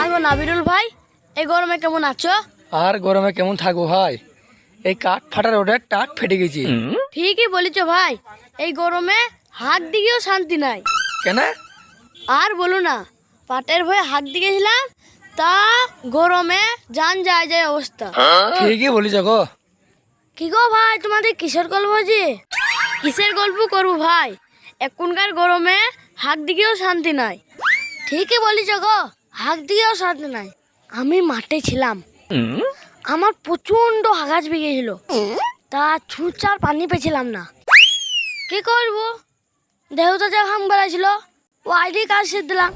আর নাবিরুল ভাই এই গরমে কেমন আছো? আর গরমে কেমন থাকব ভাই? এই কাঠ ফাটার ওটা টাক ফেটে গেছি। ঠিকই বলেছ ভাই এই গরমে হাত দিকেও শান্তি নাই। কেন? আর বলো না পাটের ভয়ে হাত দিয়ে গেছিলাম তা গরমে জান যায় যায় অবস্থা। ঠিকই বলিস গো। কি গো ভাই তোমাদের কিসের গল্প যে? কিসের গল্প করব ভাই? এখনকার গরমে হাত দিকেও শান্তি নাই। ঠিকই বলিস গো হাক দিকেও শান্তি নাই। আমি মাঠে ছিলাম। আমার প্রচণ্ড আঘাত বেগেছিল তা ছুঁচার পানি পেছিলাম না। কি করব? দেহটা যা ঘাম বেড়াছিল ও আইডি কাজ সে দিলাম।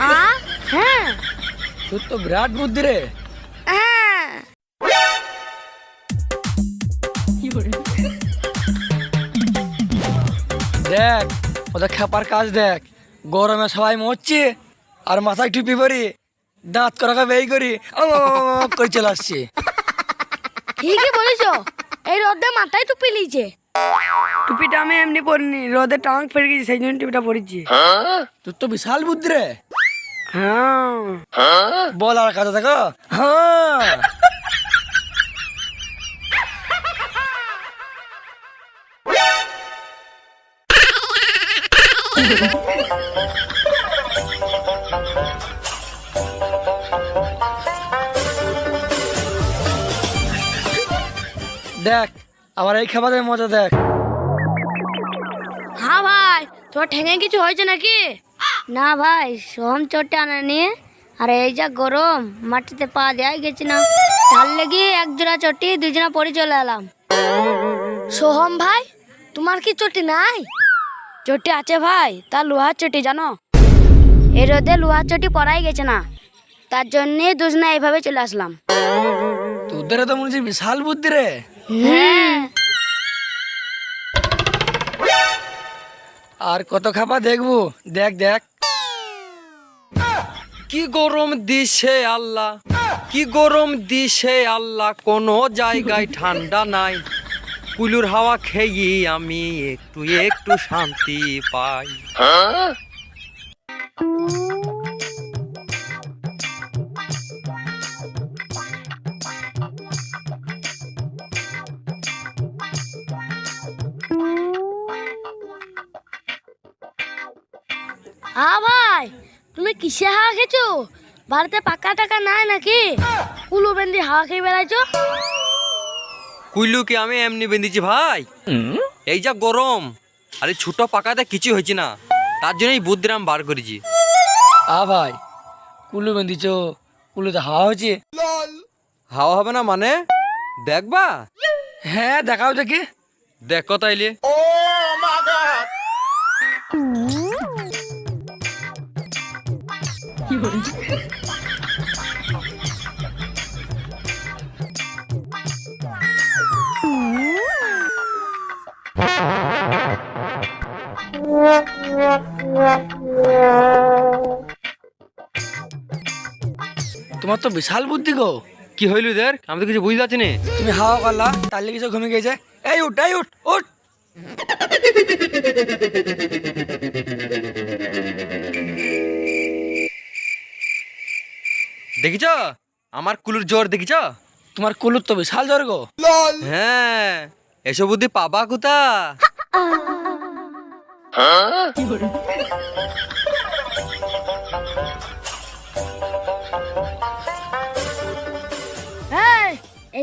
আ? হ্যাঁ। তোর তো বিরাট বুদ্ধি রে। হ্যাঁ। দেখ ওদের খেপার কাজ দেখ। গরমে সবাই মরছে আর মাথায় টুপি পরি দাঁত করাকে বেই করি করে চলে আসছে। ঠিকই বলেছ এই রোদে মাথায় টুপি লিছে টুপিটা আমি এমনি পরিনি রোদে টাং ফেটে গেছি সেই জন্য টুপিটা পরেছি। তোর তো বিশাল বুদ্ধি রে। হ্যাঁ। বল আর কাজে দেখো হ্যাঁ। দেখ আমার এই খাবারের মজা দেখ। হ্যাঁ ভাই তোমার ঠেঙে কিছু হয়েছে নাকি? না ভাই সোহম চোটে আনেনি আর এই যা গরম মাটিতে পা দেওয়াই গেছি না। তার লেগে এক জোড়া চটি দুজনা পরে চলে এলাম। সোহম ভাই তোমার কি চটি নাই? চটি আছে ভাই তা লোহার চটি জানো? এই রোদে লোহার চটি পরাই গেছে না তার জন্যে দুজনা এইভাবে চলে আসলাম। তোদের তো মনে হচ্ছে বিশাল বুদ্ধি রে। হ্যাঁ। আর কত খাবার দেখব? দেখ দেখ। কি গরম দিছে আল্লাহ কি গরম দিছে আল্লাহ কোনো জায়গায় ঠান্ডা নাই। কুলুর হাওয়া খেয়ে আমি একটু একটু শান্তি পাই। হ্যাঁ ভাই, তুমি কিসে হাওয়া খেছো বাড়িতে পাকা টাকা নাই নাকি? কুলু বেন্দি হাওয়া খেয়ে বেড়াইছো? কুইলুকে আমি এমনি বেঁধেছি ভাই? এই যা গরম। আরে ছোট পাকাতে কিছু হয়েছে না। তার জন্যই বুদ্ধিরাম বার করেছি। আ ভাই কুলু বেঁধিছ কুলুতে হাওয়া হয়েছে? হাওয়া হবে না মানে? দেখবা? হ্যাঁ দেখাও দেখি। দেখো তাইলে। তোমার তো বিশাল বুদ্ধি গো। কি হইল দের? আমি তো কিছু বুঝতে পারছি না। তুমি হাওয়া করলা তার লেগে সব ঘুমিয়ে গেছে। এই উঠ এই উঠ উঠ। দেখিছ? আমার কুলুর জোর দেখিছ? তোমার কুলুর তো বিশাল জ্বর গো। হ্যাঁ এসব বুদ্ধি পাবা কোথা? এই,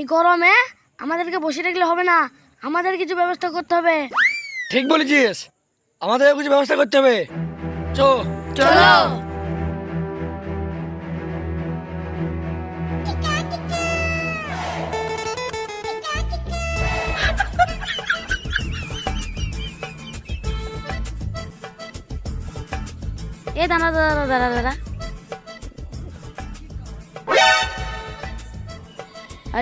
এই গরমে আমাদেরকে বসে রাখলে হবে না। আমাদের কিছু ব্যবস্থা করতে হবে। ঠিক বলেছিস। আমাদের কিছু ব্যবস্থা করতে হবে। চো চলো। এ দাঁড়া দাঁড়া দাঁড়া দাঁড়া।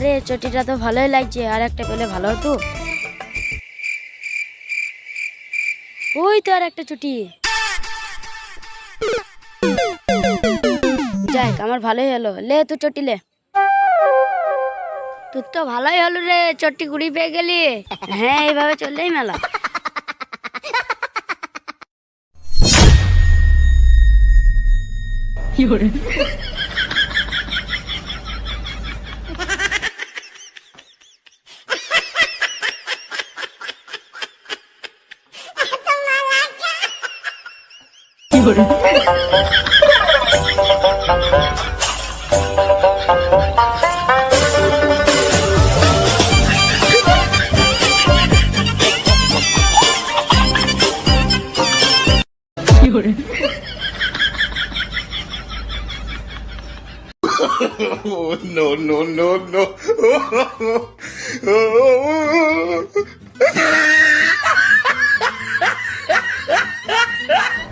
আরে, চটিটা তো ভালোই লাগছে, আর একটা পেলে ভালো হতো। ওই তো আর একটা চটি। যাক, আমার ভালোই হলো। লে তুই চটি লে। তোর তো ভালোই হলো রে চট্টি কুড়ি পেয়ে গেলি। হ্যাঁ এইভাবে চললেই মেলা। No, no, no, no.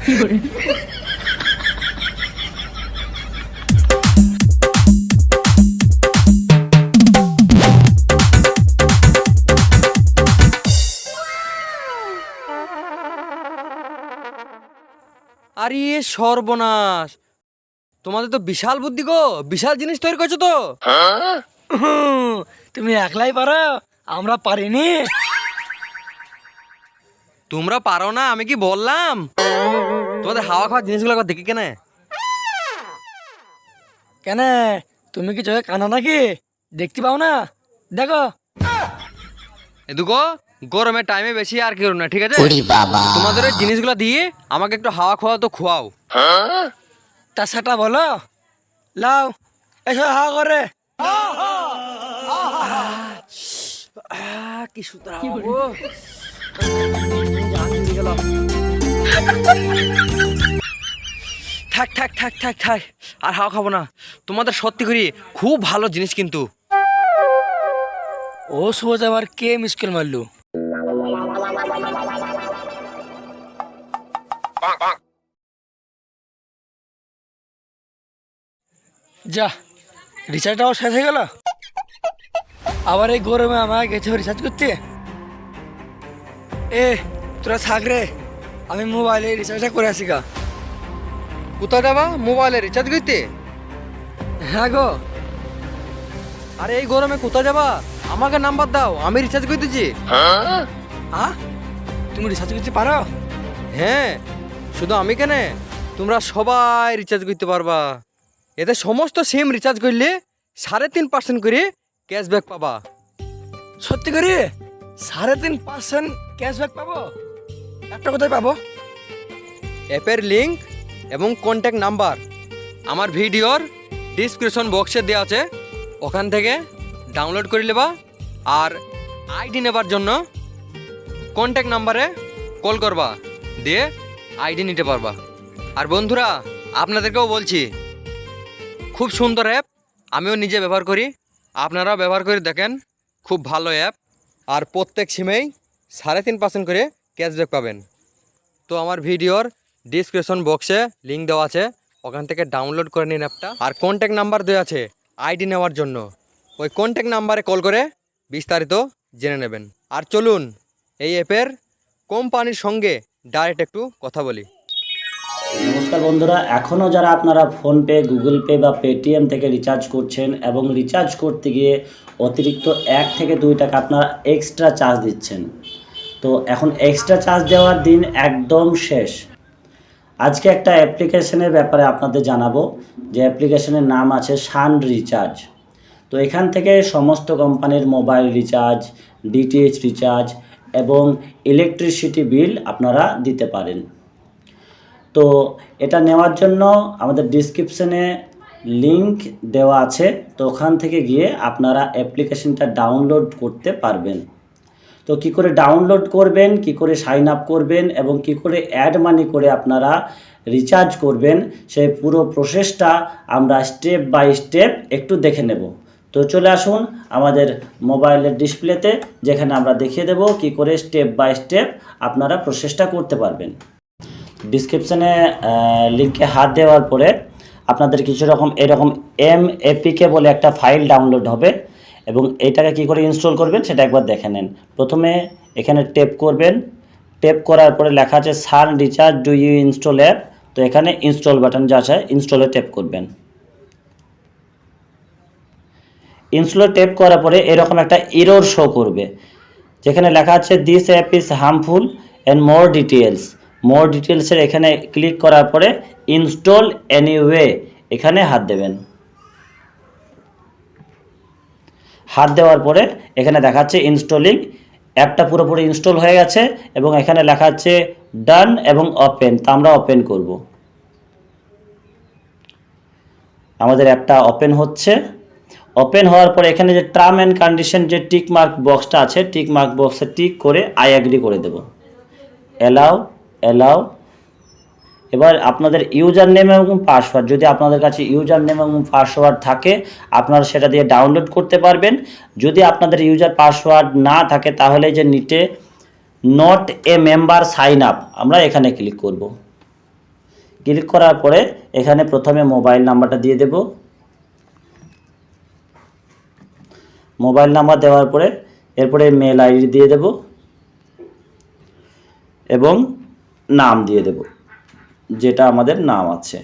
আরে সর্বনাশ। তোমাদের তো বিশাল বুদ্ধি গো বিশাল জিনিস তৈরি করছ তো। তুমি একলাই পারো আমরা পারিনি। তোমরা পারো না আমি কি বললাম? তোমাদের হাওয়া খাওয়া জিনিসগুলো একবার দেখি কেন? কেন তুমি কি চোখে কানা নাকি? দেখতে পাও না? দেখো। এদুকো গরমের টাইমে বেশি আর কেউ না ঠিক আছে? তোমাদের ওই জিনিসগুলো দিয়ে আমাকে একটু হাওয়া খাওয়া তো খোয়াও। তা সেটা বলো। লাও এসো হাওয়া করে। কি সুতরা থাক থাক থাক থাক থাক। আর হাওয়া খাব না। তোমাদের সত্যি করি খুব ভালো জিনিস কিন্তু। ও সোজ আবার কে মুশকিল মারলু? যা রিচার্জটাও শেষ হয়ে গেল। আবার এই গরমে আমাকে গেছে রিচার্জ করতে? এ তোরা থাক রে। আমি মোবাইলে রিচার্জটা করে আসি গা। কোথায় যাবা? মোবাইলে রিচার্জ করতে? হ্যাঁ গো। আরে এই গরমে কোথায় যাবা? আমাকে নাম্বার দাও আমি রিচার্জ করতেছি আ? তুমি রিচার্জ করতে পারো? হ্যাঁ শুধু আমি কেন? তোমরা সবাই রিচার্জ করতে পারবা। এতে সমস্ত সিম রিচার্জ করলে সাড়ে তিন পার্সেন্ট করে ক্যাশব্যাক পাবা। সত্যি করে? সাড়ে তিন পার্সেন্ট ক্যাশব্যাক পাবো? একটা কোথায় পাবো? অ্যাপের লিঙ্ক এবং কন্ট্যাক্ট নাম্বার আমার ভিডিওর ডিসক্রিপশন বক্সে দেওয়া আছে। ওখান থেকে ডাউনলোড করে নেবা আর আইডি নেবার জন্য কন্ট্যাক্ট নাম্বারে কল করবা, দিয়ে আইডি নিতে পারবা। আর বন্ধুরা, আপনাদেরকেও বলছি, খুব সুন্দর অ্যাপ আমিও নিজে ব্যবহার করি। আপনারাও ব্যবহার করে দেখেন, খুব ভালো অ্যাপ আর প্রত্যেক সিমেই সাড়ে তিন পার্সেন্ট করে ক্যাশব্যাক পাবেন। তো আমার ভিডিওর ডিসক্রিপশন বক্সে লিঙ্ক দেওয়া আছে, ওখান থেকে ডাউনলোড করে নিন অ্যাপটা আর কন্ট্যাক্ট নাম্বার দেওয়া আছে আইডি নেওয়ার জন্য। ওই কন্ট্যাক্ট নাম্বারে কল করে বিস্তারিত জেনে নেবেন। আর চলুন, এই অ্যাপের কোম্পানির সঙ্গে ডাইরেক্ট একটু কথা বলি। নমস্কার বন্ধুরা এখনও যারা আপনারা ফোনপে গুগল পে বা পেটিএম থেকে রিচার্জ করছেন এবং রিচার্জ করতে গিয়ে অতিরিক্ত এক থেকে দুই টাকা আপনারা এক্সট্রা চার্জ দিচ্ছেন। তো এখন এক্সট্রা চার্জ দেওয়ার দিন একদম শেষ। আজকে একটা অ্যাপ্লিকেশনের ব্যাপারে আপনাদের জানাব। যে অ্যাপ্লিকেশনের নাম আছে সান রিচার্জ। তো এখান থেকে সমস্ত কোম্পানির মোবাইল রিচার্জ ডিটিএইচ রিচার্জ এবং ইলেকট্রিসিটি বিল আপনারা দিতে পারেন। তো এটা নেওয়ার জন্য আমাদের ডিসক্রিপশনে লিংক দেওয়া আছে, তো ওখান থেকে গিয়ে আপনারা অ্যাপ্লিকেশনটা ডাউনলোড করতে পারবেন। তো কি করে ডাউনলোড করবেন, কি করে সাইন আপ করবেন এবং কি করে অ্যাড মানি করে আপনারা রিচার্জ করবেন, সেই পুরো প্রসেসটা আমরা স্টেপ বাই স্টেপ একটু দেখে নেব। তো চলে আসুন আমাদের মোবাইলের ডিসপ্লেতে যেখানে আমরা দেখিয়ে দেব কি করে স্টেপ বাই স্টেপ আপনারা প্রসেসটা করতে পারবেন। ডিসক্রিপশনে লিঙ্কে হাত দেওয়ার পরে আপনাদের কিছু রকম এরকম এম এপিকে বলে একটা ফাইল ডাউনলোড হবে এবং এইটাকে কি করে ইনস্টল করবেন সেটা একবার দেখে নেন। প্রথমে এখানে টেপ করবেন। টেপ করার পরে লেখা আছে সান recharge do you install app তো এখানে ইনস্টল বাটন যা আছে ইনস্টলে টেপ করবেন। ইনস্টল টেপ করার পরে এরকম একটা এরর শো করবে। যেখানে লেখা আছে this app is harmful and more details more ডিটেলসের এখানে ক্লিক করার পরে ইনস্টল এনিওয়ে এখানে হাত দেবেন। হাত দেওয়ার পরে এখানে দেখাচ্ছে ইনস্টলিং অ্যাপটা পুরোপুরি ইনস্টল হয়ে গেছে এবং এখানে লেখা আছে ডান এবং ওপেন তা আমরা ওপেন করব। আমাদের অ্যাপটা ওপেন হচ্ছে। ওপেন হওয়ার পরে এখানে যে টার্ম অ্যান্ড কন্ডিশন যে টিক মার্ক বক্সটা আছে টিক মার্ক বক্সে টিক করে আই অ্যাগ্রি করে দেব। অ্যালাউ অ্যালাউ এবার আপনাদের ইউজার নেম এবং পাসওয়ার্ড যদি আপনাদের কাছে ইউজার নেম এবং পাসওয়ার্ড থাকে, আপনারা সেটা দিয়ে ডাউনলোড করতে পারবেন। যদি আপনাদের ইউজার পাসওয়ার্ড না থাকে, তাহলে যে নিটে not a member sign up আমরা এখানে ক্লিক করব। ক্লিক করার পরে এখানে প্রথমে মোবাইল নাম্বারটা দিয়ে দেব। মোবাইল নাম্বার দেওয়ার পরে, এরপরে মেল আইডি দিয়ে দেব। এবং নাম দিয়ে দেব, যেটা আমাদের নাম আছে।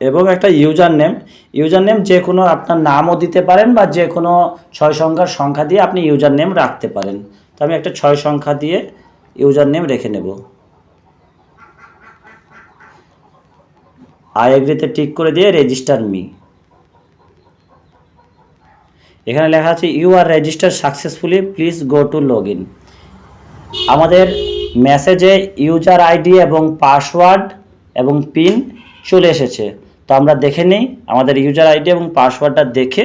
এবং একটা ইউজার নেম ইউজার নেম যে কোনো আপনার নামও দিতে পারেন বা যে কোনো ছয় সংখ্যার সংখ্যা দিয়ে আপনি ইউজার নেম রাখতে পারেন। তো আমি একটা ছয় সংখ্যা দিয়ে ইউজার নেম রেখে নেব। আই এগ্রিতে টিক করে দিয়ে রেজিস্টার মি এখানে লেখা আছে you are registered successfully please go to log in আমাদের মেসেজে ইউজার আইডি এবং পাসওয়ার্ড এবং পিন চলে এসেছে। তো আমরা দেখে নিই, আমাদের ইউজার আইডি এবং পাসওয়ার্ডটা দেখে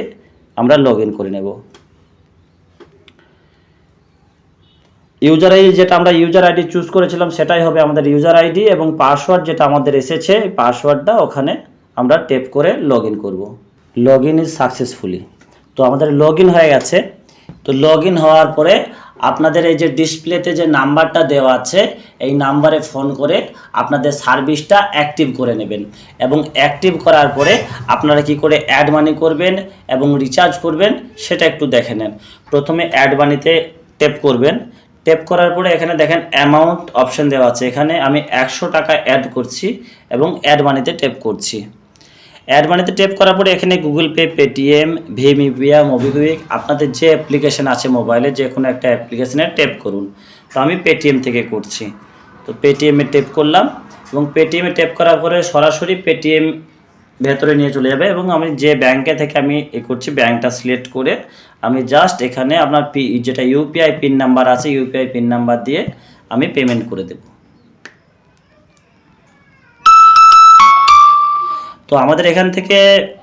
আমরা লগ করে নেব। ইউজার আইডি যেটা আমরা ইউজার আইডি চুজ করেছিলাম, সেটাই হবে আমাদের ইউজার আইডি এবং পাসওয়ার্ড যেটা আমাদের এসেছে পাসওয়ার্ডটা ওখানে আমরা টেপ করে লগ ইন করব। Log in is successfully. তো আমাদের লগ হয়ে গেছে। তো লগ হওয়ার পরে আপনাদের এই যে ডিসপ্লেতে যে নাম্বারটা দেওয়া আছে, এই নাম্বারে ফোন করে আপনাদের সার্ভিসটা অ্যাক্টিভ করে নেবেন। এবং অ্যাক্টিভ করার পরে আপনারা কি করে অ্যাড মানি করবেন এবং রিচার্জ করবেন, সেটা একটু দেখে নেন। প্রথমে অ্যাড মানিতে টেপ করবেন। টেপ করার পরে এখানে দেখেন অ্যামাউন্ট অপশন দেওয়া আছে। এখানে আমি একশো টাকা অ্যাড করছি এবং অ্যাড মানিতে টেপ করছি। অ্যাড মানিতে টেপ করার পরে এখানে গুগল পে পেটিএম ভিম ইউপিআই মোবিকুইক আপনাদের যে অ্যাপ্লিকেশন আছে মোবাইলে যে কোনো একটা অ্যাপ্লিকেশানে টেপ করুন। তো আমি পেটিএম থেকে করছি। তো পেটিএমে টেপ করলাম এবং পেটিএমে টেপ করার পরে সরাসরি পেটিএম ভেতরে নিয়ে চলে যাবে এবং আমি যে ব্যাংকে থেকে আমি এ করছি ব্যাংকটা সিলেক্ট করে আমি জাস্ট এখানে আপনার পি যেটা ইউপিআই পিন নাম্বার আছে ইউপিআই পিন নাম্বার দিয়ে আমি পেমেন্ট করে দেবো। তো আমাদের এখান থেকে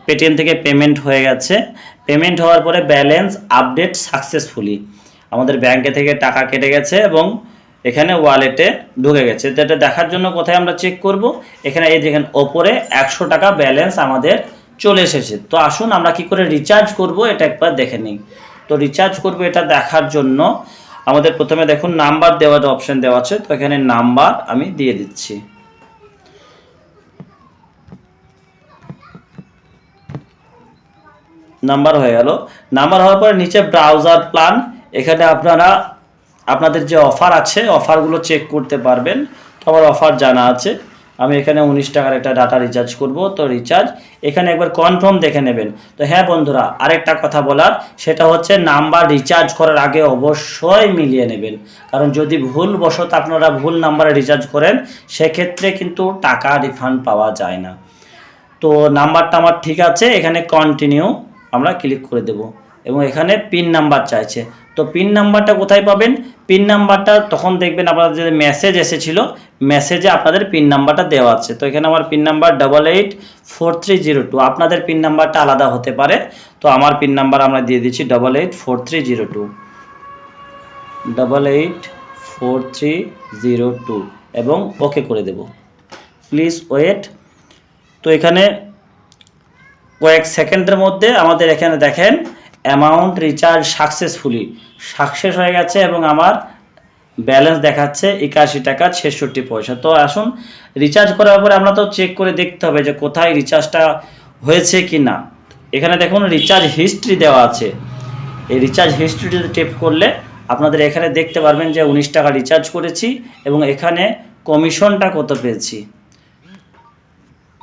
পেটিএম থেকে পেমেন্ট হয়ে গেছে। পেমেন্ট হওয়ার পরে ব্যালেন্স আপডেট সাকসেসফুলি আমাদের ব্যাংকে থেকে টাকা কেটে গেছে এবং এখানে ওয়ালেটে ঢুকে গেছে। তো এটা দেখার জন্য কোথায় আমরা চেক করব? এখানে এই দেখেন, ওপরে একশো টাকা ব্যালেন্স আমাদের চলে এসেছে। তো আসুন আমরা কি করে রিচার্জ করব এটা একবার দেখে নিই। তো রিচার্জ করব এটা দেখার জন্য। আমাদের প্রথমে দেখুন নাম্বার দেওয়ার অপশন দেওয়া আছে। তো এখানে নাম্বার আমি দিয়ে দিচ্ছি। নাম্বার হয়ে গেল। নাম্বার হওয়ার পরে নিচে ব্রাউজার প্ল্যান এখানে আপনারা, আপনাদের যে অফার আছে অফারগুলো চেক করতে পারবেন। তো আমার অফার জানা আছে। আমি এখানে উনিশ টাকার একটা ডাটা রিচার্জ করব। তো রিচার্জ এখানে একবার কনফার্ম দেখে নেবেন। তো হ্যাঁ বন্ধুরা, আরেকটা কথা বলার, সেটা হচ্ছে নাম্বার রিচার্জ করার আগে অবশ্যই মিলিয়ে নেবেন। কারণ যদি ভুল বশত আপনারা ভুল নাম্বারে রিচার্জ করেন, সেক্ষেত্রে কিন্তু টাকা রিফান্ড পাওয়া যায় না। তো নাম্বারটা আমার ঠিক আছে, এখানে কন্টিনিউ আমরা ক্লিক করে দেব। এবং এখানে পিন নাম্বার চাইছে। তো পিন নাম্বারটা কোথায় পাবেন? পিন নাম্বারটা তখন দেখবেন আপনাদের যে মেসেজ এসেছিল মেসেজে আপনাদের পিন নাম্বারটা দেওয়া আছে। তো এখানে আমার PIN number double eight four three zero two আপনাদের পিন নাম্বারটা আলাদা হতে পারে। তো আমার পিন নাম্বার আমরা দিয়ে দিচ্ছি double eight four three zero two double eight four three zero two এবং ওকে করে দেব। প্লিজ ওয়েট তো এখানে কয়েক সেকেন্ডের মধ্যে আমাদের এখানে দেখেন অ্যামাউন্ট রিচার্জ সাকসেসফুলি সাকসেস হয়ে গেছে এবং আমার ব্যালেন্স দেখাচ্ছে একাশি টাকা ছেষট্টি পয়সা। তো আসুন রিচার্জ করার পরে আমরা তো চেক করে দেখতে হবে যে কোথায় রিচার্জটা হয়েছে কি না এখানে দেখুন রিচার্জ হিস্ট্রি দেওয়া আছে। এই রিচার্জ হিস্ট্রিতে টেপ করলে আপনাদের এখানে দেখতে পারবেন যে উনিশ টাকা রিচার্জ করেছি এবং এখানে কমিশনটা কত পেয়েছি।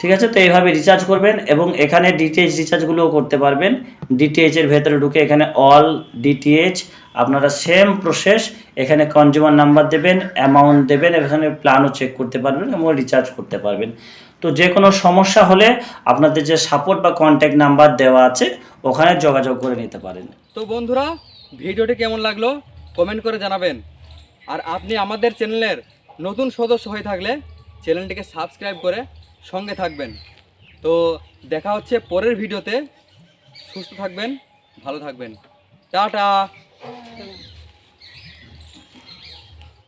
ঠিক আছে? তো এইভাবে রিচার্জ করবেন এবং এখানে ডিটিএইচ রিচার্জগুলোও করতে পারবেন। ডিটিএইচ এর ভেতরে ঢুকে এখানে অল ডিটিএইচ আপনারা সেম প্রসেস এখানে কনজিউমার নাম্বার দেবেন অ্যামাউন্ট দেবেন, এখানে প্ল্যানও চেক করতে পারবেন এবং রিচার্জ করতে পারবেন। তো যে কোনো সমস্যা হলে আপনাদের যে সাপোর্ট বা কন্ট্যাক্ট নাম্বার দেওয়া আছে, ওখানে যোগাযোগ করে নিতে পারেন। তো বন্ধুরা, ভিডিওটি কেমন লাগল কমেন্ট করে জানাবেন। আর আপনি আমাদের চ্যানেলের নতুন সদস্য হয়ে থাকলে চ্যানেলটিকে সাবস্ক্রাইব করে সঙ্গে থাকবেন। তো দেখা হচ্ছে পরের ভিডিওতে। সুস্থ থাকবেন ভালো থাকবেন। টাটা।